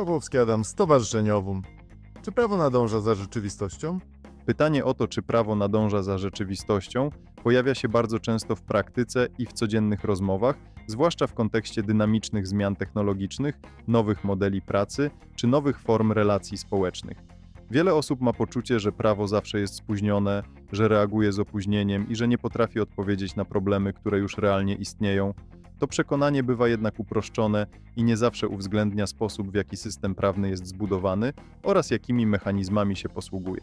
Pawłowski Adam, Stowarzyszeniowym. Czy prawo nadąża za rzeczywistością? Pytanie o to, czy prawo nadąża za rzeczywistością, pojawia się bardzo często w praktyce i w codziennych rozmowach, zwłaszcza w kontekście dynamicznych zmian technologicznych, nowych modeli pracy czy nowych form relacji społecznych. Wiele osób ma poczucie, że prawo zawsze jest spóźnione, że reaguje z opóźnieniem i że nie potrafi odpowiedzieć na problemy, które już realnie istnieją. To przekonanie bywa jednak uproszczone i nie zawsze uwzględnia sposób, w jaki system prawny jest zbudowany oraz jakimi mechanizmami się posługuje.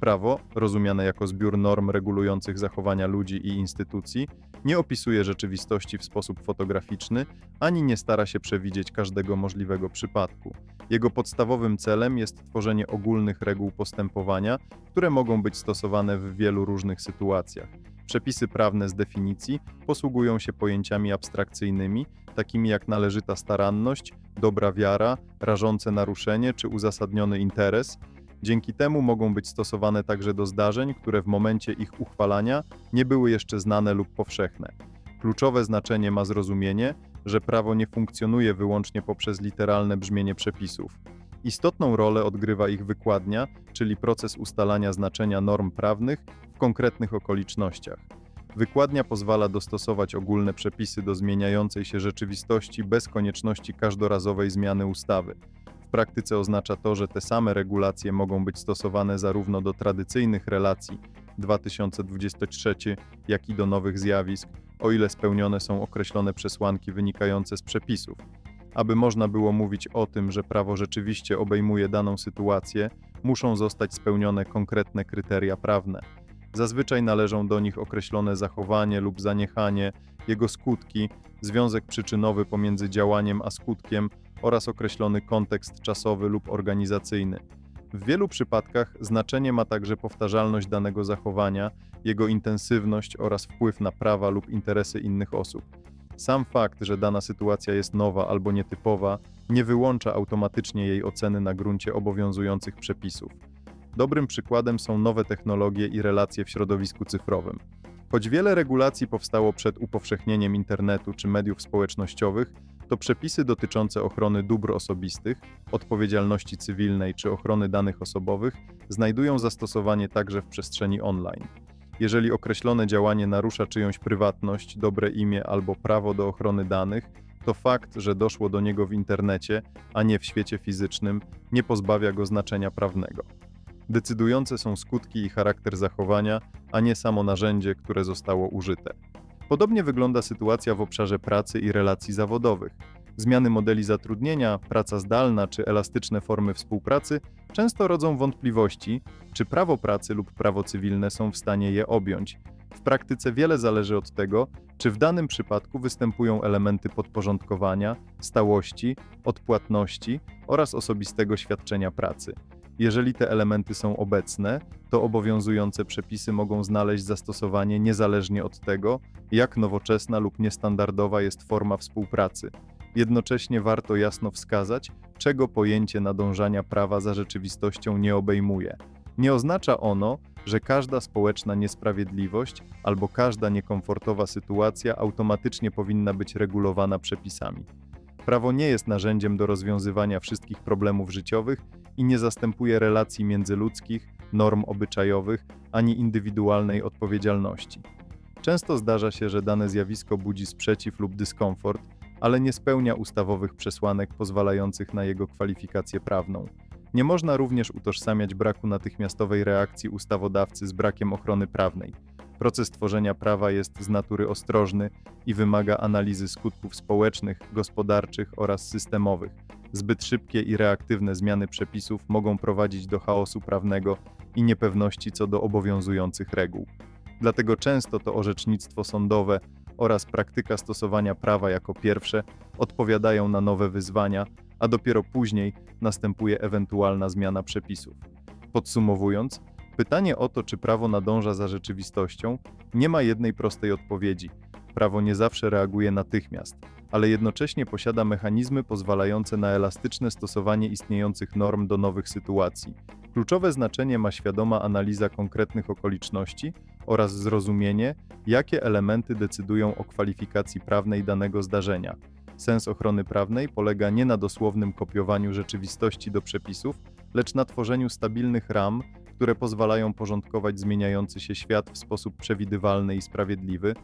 Prawo, rozumiane jako zbiór norm regulujących zachowania ludzi i instytucji, nie opisuje rzeczywistości w sposób fotograficzny ani nie stara się przewidzieć każdego możliwego przypadku. Jego podstawowym celem jest tworzenie ogólnych reguł postępowania, które mogą być stosowane w wielu różnych sytuacjach. Przepisy prawne z definicji posługują się pojęciami abstrakcyjnymi, takimi jak należyta staranność, dobra wiara, rażące naruszenie czy uzasadniony interes. Dzięki temu mogą być stosowane także do zdarzeń, które w momencie ich uchwalania nie były jeszcze znane lub powszechne. Kluczowe znaczenie ma zrozumienie, że prawo nie funkcjonuje wyłącznie poprzez literalne brzmienie przepisów. Istotną rolę odgrywa ich wykładnia, czyli proces ustalania znaczenia norm prawnych w konkretnych okolicznościach. Wykładnia pozwala dostosować ogólne przepisy do zmieniającej się rzeczywistości bez konieczności każdorazowej zmiany ustawy. W praktyce oznacza to, że te same regulacje mogą być stosowane zarówno do tradycyjnych relacji 2023, jak i do nowych zjawisk, o ile spełnione są określone przesłanki wynikające z przepisów. Aby można było mówić o tym, że prawo rzeczywiście obejmuje daną sytuację, muszą zostać spełnione konkretne kryteria prawne. Zazwyczaj należą do nich określone zachowanie lub zaniechanie, jego skutki, związek przyczynowy pomiędzy działaniem a skutkiem oraz określony kontekst czasowy lub organizacyjny. W wielu przypadkach znaczenie ma także powtarzalność danego zachowania, jego intensywność oraz wpływ na prawa lub interesy innych osób. Sam fakt, że dana sytuacja jest nowa albo nietypowa, nie wyłącza automatycznie jej oceny na gruncie obowiązujących przepisów. Dobrym przykładem są nowe technologie i relacje w środowisku cyfrowym. Choć wiele regulacji powstało przed upowszechnieniem internetu czy mediów społecznościowych, to przepisy dotyczące ochrony dóbr osobistych, odpowiedzialności cywilnej czy ochrony danych osobowych znajdują zastosowanie także w przestrzeni online. Jeżeli określone działanie narusza czyjąś prywatność, dobre imię albo prawo do ochrony danych, to fakt, że doszło do niego w internecie, a nie w świecie fizycznym, nie pozbawia go znaczenia prawnego. Decydujące są skutki i charakter zachowania, a nie samo narzędzie, które zostało użyte. Podobnie wygląda sytuacja w obszarze pracy i relacji zawodowych. Zmiany modeli zatrudnienia, praca zdalna czy elastyczne formy współpracy często rodzą wątpliwości, czy prawo pracy lub prawo cywilne są w stanie je objąć. W praktyce wiele zależy od tego, czy w danym przypadku występują elementy podporządkowania, stałości, odpłatności oraz osobistego świadczenia pracy. Jeżeli te elementy są obecne, to obowiązujące przepisy mogą znaleźć zastosowanie niezależnie od tego, jak nowoczesna lub niestandardowa jest forma współpracy. Jednocześnie warto jasno wskazać, czego pojęcie nadążania prawa za rzeczywistością nie obejmuje. Nie oznacza ono, że każda społeczna niesprawiedliwość albo każda niekomfortowa sytuacja automatycznie powinna być regulowana przepisami. Prawo nie jest narzędziem do rozwiązywania wszystkich problemów życiowych i nie zastępuje relacji międzyludzkich, norm obyczajowych ani indywidualnej odpowiedzialności. Często zdarza się, że dane zjawisko budzi sprzeciw lub dyskomfort, ale nie spełnia ustawowych przesłanek pozwalających na jego kwalifikację prawną. Nie można również utożsamiać braku natychmiastowej reakcji ustawodawcy z brakiem ochrony prawnej. Proces tworzenia prawa jest z natury ostrożny i wymaga analizy skutków społecznych, gospodarczych oraz systemowych. Zbyt szybkie i reaktywne zmiany przepisów mogą prowadzić do chaosu prawnego i niepewności co do obowiązujących reguł. Dlatego często to orzecznictwo sądowe oraz praktyka stosowania prawa jako pierwsze odpowiadają na nowe wyzwania, a dopiero później następuje ewentualna zmiana przepisów. Podsumowując, pytanie o to, czy prawo nadąża za rzeczywistością, nie ma jednej prostej odpowiedzi. Prawo nie zawsze reaguje natychmiast, ale jednocześnie posiada mechanizmy pozwalające na elastyczne stosowanie istniejących norm do nowych sytuacji. Kluczowe znaczenie ma świadoma analiza konkretnych okoliczności oraz zrozumienie, jakie elementy decydują o kwalifikacji prawnej danego zdarzenia. Sens ochrony prawnej polega nie na dosłownym kopiowaniu rzeczywistości do przepisów, lecz na tworzeniu stabilnych ram, które pozwalają porządkować zmieniający się świat w sposób przewidywalny i sprawiedliwy,